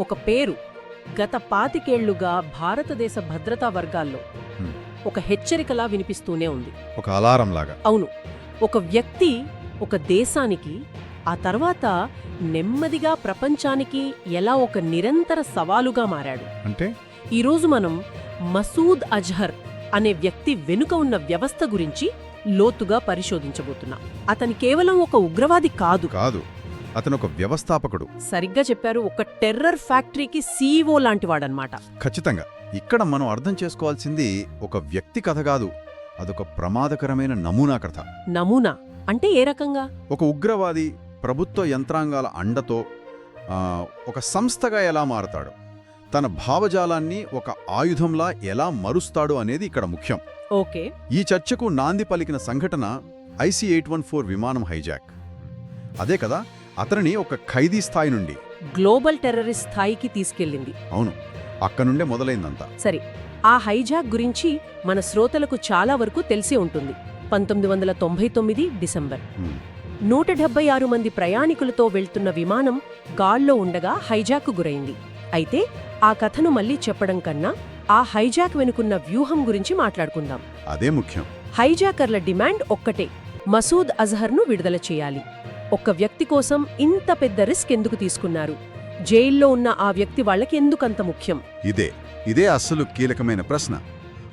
ఒక పేరు గత పాతికేళ్ళుగా భారతదేశ భద్రతా వర్గాల్లో. ఒక హెచ్చరికలా వినిపిస్తూనే ఉంది. ఒక అలారం లాగా అవును. ఒక వ్యక్తి ఒక దేశానికి ఆ తర్వాత నెమ్మదిగా ప్రపంచానికి ఎలా ఒక నిరంతర సవాలుగా మారాడు. అంటే? ఈరోజు మనం మసూద్ అజహర్ అనే వ్యక్తి వెనుక ఉన్న వ్యవస్థ గురించి లోతుగా పరిశోధించబోతున్నాం. అతని కేవలం ఒక ఉగ్రవాది కాదు. కాదు. అతను ఒక వ్యవస్థాపకుడు. సరిగ్గా చెప్పారు ఒక టెర్రర్ ఫ్యాక్టరీకి సీఈఓ లాంటివాడనమాట. ఖచ్చితంగా. ఇక్కడ మనం అర్థం చేసుకోవాల్సింది ఒక వ్యక్తి కథ కాదు అదొక ప్రమాదకరమైన నమూనా కథ. నమూనా? అంటే ఏ రకంగా? ఒక ఉగ్రవాది ప్రభుత్వ యంత్రాంగాల అండతో ఒక సంస్థగా ఎలా మారతాడు? తన భావజాలాన్ని ఒక ఆయుధంలా ఎలా మరుస్తాడు అనేది ఇక్కడ ముఖ్యం. ఓకే. ఈ చర్చకు నాంది పలికిన సంఘటన ఐసీ ఎయిట్ వన్ ఫోర్ విమానం హైజాక్. అదే కదా అతనిని ఒక ఖైదీ స్థాయి నుండి గ్లోబల్ టెర్రరిస్ట్ స్థాయికి తీసుకెళ్ళింది. అవును అక్కనుండే మొదలైందంతా. సరే ఆ హైజాక్ గురించి మన శ్రోతలకు చాలా వరకు తెలిసే ఉంటుంది. పంతొమ్మిది వందల తొంభై తొమ్మిది డిసెంబర్. నూట డెబ్బై ఆరు మంది ప్రయాణికులతో వెళ్తున్న విమానం గాల్లో ఉండగా హైజాక్ గురైంది. అయితే ఆ కథను మళ్ళీ చెప్పడం కన్నా ఆ హైజాక్ వెనుకున్న వ్యూహం గురించి మాట్లాడుకుందాం. అదే ముఖ్యం. హైజాకర్ల డిమాండ్ ఒక్కటే మసూద్ అజహర్ను విడుదల చేయాలి. ఒక్క వ్యక్తి కోసం ఇంత పెద్ద రిస్క్ ఎందుకు తీసుకున్నారు? జైల్లో ఉన్న ఆ వ్యక్తి వాళ్ళకి ఎందుకంత ముఖ్యం? ఇదే ఇదే అస్సలు కీలకమైన ప్రశ్న.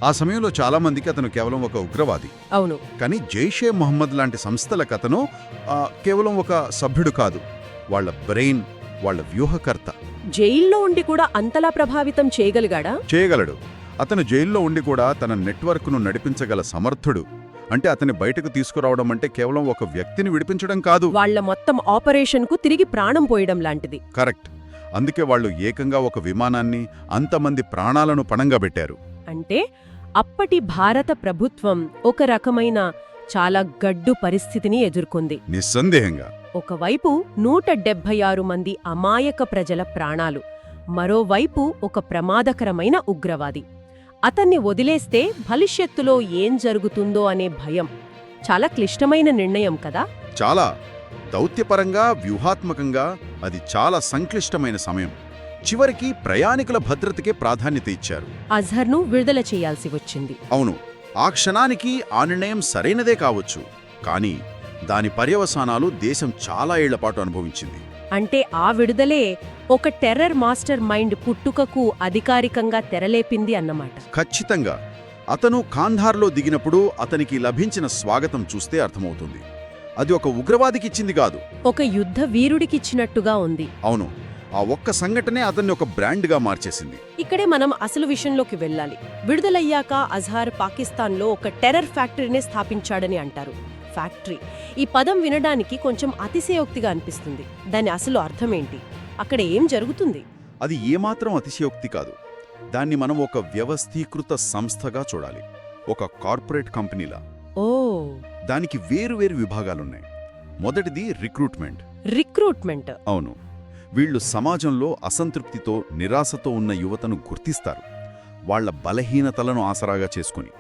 ఆ సమయంలో చాలామందికి అతను కేవలం ఒక ఉగ్రవాది. అవును. కానీ జైషే మొహమ్మద్ లాంటి సంస్థలకు అతను ఆ, కేవలం ఒక సభ్యుడు కాదు. వాళ్ళ బ్రెయిన్ వాళ్ళ వ్యూహకర్త. జైల్లో ఉండి కూడా అంతలా ప్రభావితం చేయగలిగాడా? చేయగలడు. అతను జైల్లో ఉండి కూడా తన నెట్వర్క్ను నడిపించగల సమర్థుడు. అంటే అతన్ని బయటకు తీసుకురావడం అంటే కేవలం ఒక వ్యక్తిని విడిపించడం కాదు. వాళ్ళ మొత్తం ఆపరేషన్కు తిరిగి ప్రాణం పోయడం లాంటిది. కరెక్ట్. అందుకే వాళ్ళు ఏకంగా ఒక విమానాన్ని అంతమంది ప్రాణాలను పణంగా పెట్టారు. అంటే అప్పటి భారత ప్రభుత్వం ఒక రకమైన చాలా గడ్డు పరిస్థితిని ఎదుర్కొంది. నిస్సందేహంగా. ఒకవైపు నూట డెబ్భై ఆరు మంది అమాయక ప్రజల ప్రాణాలు మరోవైపు ఒక ప్రమాదకరమైన ఉగ్రవాది. అతన్ని వదిలేస్తే భవిష్యత్తులో ఏం జరుగుతుందో అనే భయం. చాలా క్లిష్టమైన నిర్ణయం కదా? చాలా. దౌత్యపరంగా వ్యూహాత్మకంగా అది చాలా సంక్లిష్టమైన సమయం. చివరికి ప్రయాణికుల భద్రతకే ప్రాధాన్యత ఇచ్చారు. అజహర్ను విడుదల చేయాల్సి వచ్చింది. అవును. ఆ క్షణానికి ఆ నిర్ణయం సరైనదే కావచ్చు. కానీ దాని పర్యవసానాలు దేశం చాలా ఏళ్ళపాటు అనుభవించింది. అంటే ఆ విడుదలే ఒక టెర్రర్ మాస్టర్ మైండ్ పుట్టుకకు అధికారికంగా తెరలేపింది అన్నమాట. ఖచ్చితంగా. అతను కాంధార్లో దిగినప్పుడు అతనికి లభించిన స్వాగతం చూస్తే అర్థమవుతుంది. అది ఒక ఉగ్రవాదికిచ్చింది కాదు. ఒక యుద్ధ వీరుడికిచ్చినట్టుగా ఉంది. అవును. ఆ ఒక్క సంఘటనే అతన్ని ఒక బ్రాండ్గా మార్చేసింది. ఇక్కడే మనం అసలు విషయంలోకి వెళ్ళాలి. విడుదలయ్యాక అజహార్ పాకిస్తాన్లో ఒక టెర్రర్ ఫ్యాక్టరీనే స్థాపించాడని అంటారు. ఫ్యాక్టరీ. ఈ పదం వినడానికి కొంచెం అతిశయోక్తిగా అనిపిస్తుంది. దాని అసలు అర్థమేంటి? అక్కడ ఏం జరుగుతుంది? అది ఏమాత్రం అతిశయోక్తి కాదు. దాన్ని మనం ఒక వ్యవస్థీకృత సంస్థగా చూడాలి. ఒక కార్పొరేట్ కంపెనీలా. ఓ! దానికి వేరువేరు విభాగాలున్నాయి. మొదటిది రిక్రూట్మెంట్. రిక్రూట్మెంట్. అవును. వీళ్ళు సమాజంలో అసంతృప్తితో నిరాశతో ఉన్న యువతను గుర్తిస్తారు. వాళ్ళ బలహీనతలను ఆసరాగా చేసుకుని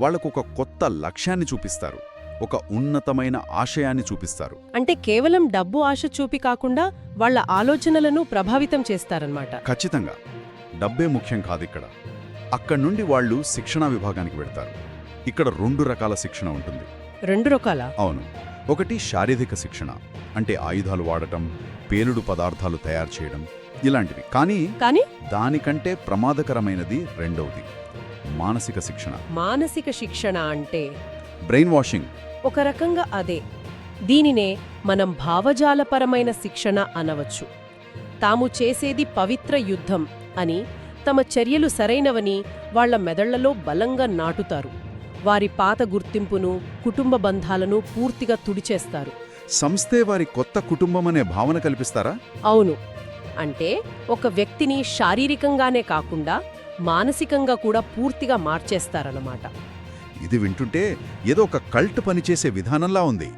వాళ్ళకు ఒక కొత్త లక్ష్యాన్ని చూపిస్తారు. ఒక ఉన్నతమైన ఆశయాన్ని చూపిస్తారు. అంటే కేవలం డబ్బు ఆశ చూపి కాకుండా వాళ్ళ ఆలోచనలను ప్రభావితం చేస్తారన్నమాట. ఖచ్చితంగా. డబ్బే ముఖ్యం కాదు ఇక్కడ అక్కడి నుండి వాళ్ళు శిక్షణా విభాగానికి వెళ్తారు. ఇక్కడ రెండు రకాల శిక్షణ ఉంటుంది. రెండు రకాల? అవును. ఒకటి శారీరక శిక్షణ అంటే ఆయుధాలు వాడటం పేలుడు పదార్థాలు తయారు చేయడం ఇలాంటివి. కానీ కానీ? దానికంటే ప్రమాదకరమైనది రెండవది మానసిక శిక్షణ. మానసిక శిక్షణ అంటే బ్రెయిన్ వాషింగ్ ఒక రకంగా అదే. దీనినే మనం భావజాలపరమైన శిక్షణ అనవచ్చు. తాము చేసేది పవిత్ర యుద్ధం అని తమ చర్యలు సరైనవని వాళ్ళ మెదళ్ళలో బలంగా నాటుతారు. వారి పాత గుర్తింపును కుటుంబ బంధాలను పూర్తిగా తుడిచేస్తారు. సంస్థే వారి కొత్త కుటుంబం అనే భావన కల్పిస్తారా? అవును. అంటే ఒక వ్యక్తిని శారీరకంగానే కాకుండా మానసికంగా కూడా పూర్తిగా మార్చేస్తారన్నమాట. ఇది వింటుంటే ఏదో ఒక కల్ట్ పనిచేసే విధానంలా ఉంది.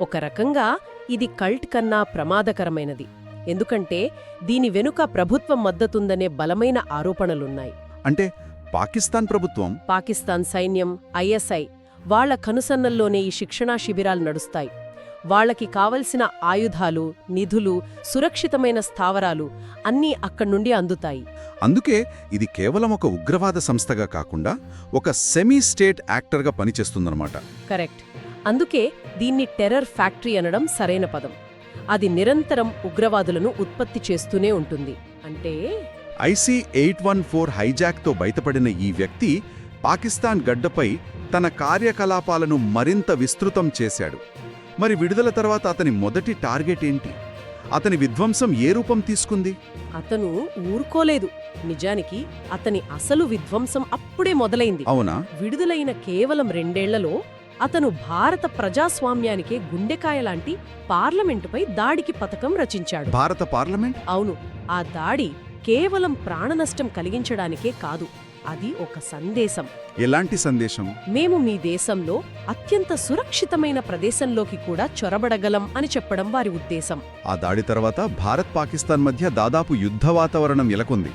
ఒక రకంగా ఇది కల్ట్ కన్నా ప్రమాదకరమైనది. ఎందుకంటే దీని వెనుక ప్రభుత్వం మద్దతుందనే బలమైన ఆరోపణలున్నాయి. అంటే పాకిస్తాన్ ప్రభుత్వం? పాకిస్తాన్ సైన్యం ఐఎస్ఐ వాళ్ళ కనుసన్నల్లోనే ఈ శిక్షణా శిబిరాలు నడుస్తాయి. వాళ్ళకి కావలసిన ఆయుధాలు నిధులు సురక్షితమైన స్థావరాలు అన్నీ అక్కడి నుండి అందుతాయి. అందుకే ఇది కేవలం ఒక ఉగ్రవాద సంస్థగా కాకుండా ఒక సెమీ స్టేట్ యాక్టర్గా పనిచేస్తుందన్నమాట. కరెక్ట్. అందుకే దీన్ని టెర్రర్ ఫ్యాక్టరీ అనడం సరైన పదం. అది నిరంతరం ఉగ్రవాదులను ఉత్పత్తి చేస్తూనే ఉంటుంది. అంటే ఐసీ ఎయిట్ వన్ ఫోర్ హైజాక్తో బయటపడిన ఈ వ్యక్తి పాకిస్తాన్ గడ్డపై తన కార్యకలాపాలను మరింత విస్తృతం చేశాడు. మరి విడుదల తర్వాత అతని మొదటి టార్గెట్ ఏంటి? అతని విధ్వంసం ఏ రూపం తీసుకుంది? అతను ఊరుకోలేదు. నిజానికి అతని అసలు విధ్వంసం అప్పుడే మొదలైంది. అవునా? విడుదలైన కేవలం రెండేళ్ళలో అతను భారత ప్రజాస్వామ్యానికే గుండెకాయ లాంటి పార్లమెంటుపై దాడికి పథకం రచించాడు. భారత పార్లమెంట్? అవును. ఆ దాడి కేవలం ప్రాణనష్టం కలిగించడానికే కాదు అది ఒక సందేశం. ఎలాంటి సందేశం? మేము మీ దేశంలో అత్యంత సురక్షితమైన ప్రదేశంలోకి కూడా చొరబడగలం అని చెప్పడం వారి ఉద్దేశం. ఆ దాడి తర్వాత భారత్ పాకిస్తాన్ మధ్య దాదాపు యుద్ధ వాతావరణం నెలకొంది.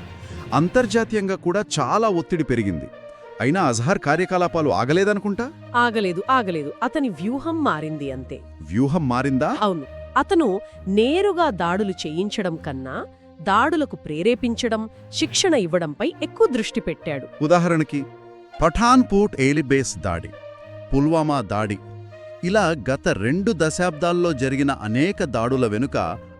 అంతర్జాతీయంగా కూడా చాలా ఒత్తిడి పెరిగింది. అయినా అజహర్ కార్యకలాపాలు ఆగలేదనుకుంటా? ఆగలేదు ఆగలేదు. అతని వ్యూహం మారింది అంతే. వ్యూహం మారిందా? అవును. అతను నేరుగా దాడులు చేయించడం కన్నా దాడులకు ప్రేరేపించడం శిక్షణ ఇవ్వడంపై ఎక్కువ దృష్టి పెట్టాడు. ఉదాహరణకి పఠాన్పూట్ ఎయిలిబేస్ దాడి పుల్వామా దాడి ఇలా గత రెండు దశాబ్దాల్లో జరిగిన అనేక దాడుల వెనుక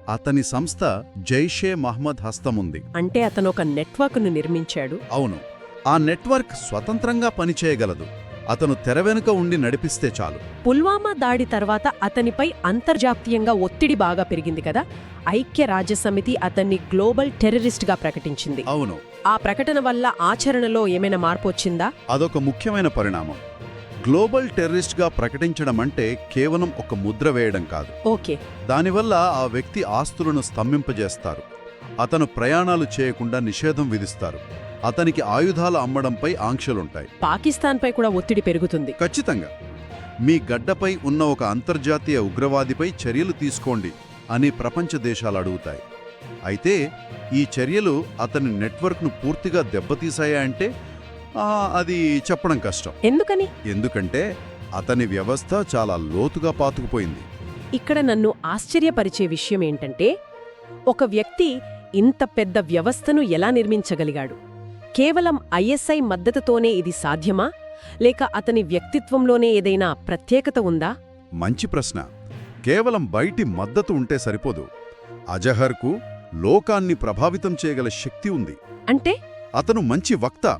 అతని సంస్థ జైషే మహ్మద్ హస్తముంది అంటే అతను ఒక నెట్వర్క్ను నిర్మించాడు. అవును ఆ నెట్వర్క్ స్వతంత్రంగా పనిచేయగలదు. అతను తెర వెనుక ఉండి నడిపిస్తే చాలు. పుల్వామా దాడి తర్వాత అతనిపై అంతర్జాతీయంగా ఒత్తిడి బాగా పెరిగింది కదా? ఐక్య రాజ్యసమితి అతన్ని గ్లోబల్ టెర్రరిస్ట్గా ప్రకటించింది. అవును. ఆ ప్రకటన వల్ల ఆచరణలో ఏమైనా మార్పు వచ్చిందా? అదొక ముఖ్యమైన పరిణామం. గ్లోబల్ టెర్రరిస్ట్గా ప్రకటించడం అంటే కేవలం ఒక ముద్ర వేయడం కాదు. ఓకే. దానివల్ల ఆ వ్యక్తి ఆస్తులను స్తంభింపజేస్తారు. అతను ప్రయాణాలు చేయకుండా నిషేధం విధిస్తారు. అతనికి ఆయుధాలు అమ్మడంపై ఆంక్షలుంటాయి. పాకిస్తాన్పై కూడా ఒత్తిడి పెరుగుతుంది. ఖచ్చితంగా. మీ గడ్డపై ఉన్న ఒక అంతర్జాతీయ ఉగ్రవాదిపై చర్యలు తీసుకోండి అని ప్రపంచ దేశాలు అడుగుతాయి. అయితే ఈ చర్యలు అతని నెట్వర్క్ను పూర్తిగా ఆ, అది చెప్పడం కష్టం. ఎందుకని? ఎందుకంటే అతని వ్యవస్థ చాలా లోతుగా పాతుకుపోయింది. ఇక్కడ నన్ను ఆశ్చర్యపరిచే విషయం ఏంటంటే ఒక వ్యక్తి ఇంత పెద్ద వ్యవస్థను ఎలా నిర్మించగలిగాడు? కేవలం ఐఎస్ఐ మద్దతుతోనే ఇది సాధ్యమా? లేక అతని వ్యక్తిత్వంలోనే ఏదైనా ప్రత్యేకత ఉందా? మంచి ప్రశ్న. కేవలం బయటి మద్దతు ఉంటే సరిపోదు. అజహర్కు లోకాన్ని ప్రభావితం చేయగల శక్తి ఉంది. అంటే? అతను మంచి వక్త.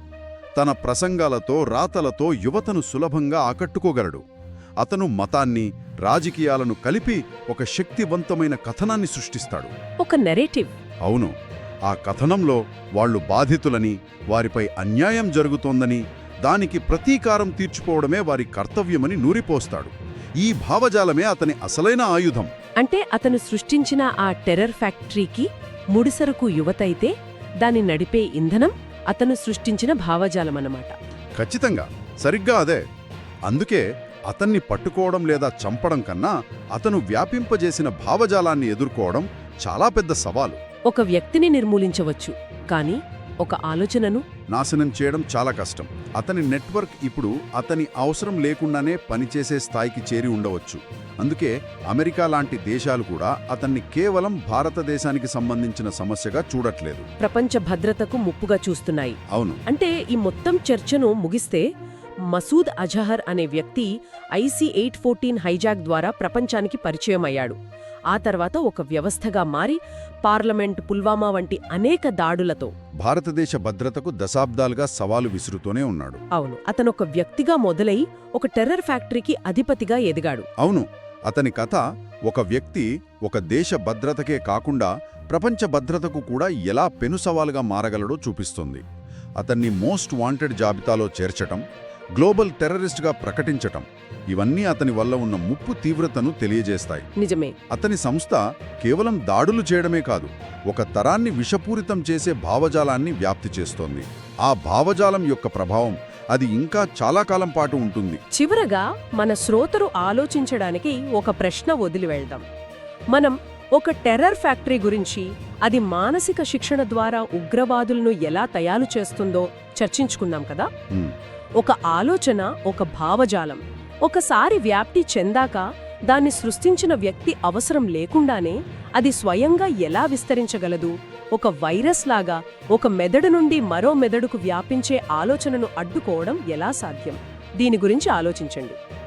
తన ప్రసంగాలతో రాతలతో యువతను సులభంగా ఆకట్టుకోగలడు. అతను మతాన్ని రాజకీయాలను కలిపి ఒక శక్తివంతమైన కథనాన్ని సృష్టిస్తాడు. ఒక నెరేటివ్ అవును. ఆ కథనంలో వాళ్ళు బాధితులని వారిపై అన్యాయం జరుగుతోందని దానికి ప్రతీకారం తీర్చుకోవడమే వారి కర్తవ్యమని నూరిపోస్తాడు. ఈ భావజాలమే అతని అసలైన ఆయుధం. అంటే అతను సృష్టించిన ఆ టెర్రర్ ఫ్యాక్టరీకి ముడిసరుకు యువతైతే దాన్ని నడిపే ఇంధనం అతను సృష్టించిన భావజాలమన్నమాట. ఖచ్చితంగా. సరిగ్గా అదే. అందుకే అతన్ని పట్టుకోవడం లేదా చంపడం కన్నా అతను వ్యాపింపజేసిన భావజాలాన్ని ఎదుర్కోవడం చాలా పెద్ద సవాలు. ఒక వ్యక్తిని నిర్మూలించవచ్చు కానీ ఒక ఆలోచనను నాశనం చేయడం చాలా కష్టం. అతని నెట్వర్క్ ఇప్పుడు అతని అవసరం లేకుండానే పనిచేసే స్థాయికి చేరి ఉండవచ్చు. అందుకే అమెరికా లాంటి దేశాలు కూడా అతన్ని కేవలం భారతదేశానికి సంబంధించిన సమస్యగా చూడట్లేదు. ప్రపంచ భద్రతకు ముప్పుగా చూస్తున్నాయి. అవును. అంటే ఈ మొత్తం చర్చను ముగిస్తే మసూద్ అజహర్ అనే వ్యక్తి ఐసీ ఎయిట్ ఫోర్టీన్ హైజాక్ ద్వారా ప్రపంచానికి పరిచయం అయ్యాడు ఆ తర్వాత ఒక వ్యవస్థగా మారి పార్లమెంట్ పుల్వామా వంటి అనేక దాడులతో భారతదేశ భద్రతకు దశాబ్దాలుగా సవాలు విసురుతూనే ఉన్నాడు. అవును అతను ఒక వ్యక్తిగా మొదలై ఒక టెర్రర్ ఫ్యాక్టరీకి అధిపతిగా ఎదిగాడు. అవును అతని కథ ఒక వ్యక్తి ఒక దేశ భద్రతకే కాకుండా ప్రపంచ భద్రతకు కూడా ఎలా పెను సవాలుగా మారగలడో చూపిస్తుంది. అతన్ని మోస్ట్ వాంటెడ్ జాబితాలో చేర్చటం గ్లోబల్ టెర్రరిస్ట్గా ప్రకటించటం. ఇవన్నీ అతని వల్ల ఉన్న ముప్పు తీవ్రతను తెలియజేస్తాయి. నిజమే. అతని సంస్థ కేవలం దాడులు చేయడమే కాదు ఒక తరాన్ని విషపూరితం చేసే భావజాలాన్ని వ్యాప్తి చేస్తోంది. ఆ భావజాలం యొక్క ప్రభావం అది ఇంకా చాలా కాలం పాటు ఉంటుంది. చివరగా మన శ్రోతరు ఆలోచించడానికి ఒక ప్రశ్న వదిలి వెళ్దాం. మనం ఒక టెర్రర్ ఫ్యాక్టరీ గురించి అది మానసిక శిక్షణ ద్వారా ఉగ్రవాదులను ఎలా తయారు చేస్తుందో చర్చించుకున్నాం కదా. ఒక ఆలోచన ఒక భావజాలం. ఒకసారి వ్యాప్తి చెందాక దాన్ని సృష్టించిన వ్యక్తి అవసరం లేకుండానే అది స్వయంగా ఎలా విస్తరించగలదు? ఒక వైరస్ లాగా ఒక మెదడు నుండి మరో మెదడుకు వ్యాపించే ఆలోచనను అడ్డుకోవడం ఎలా సాధ్యం? దీని గురించి ఆలోచించండి.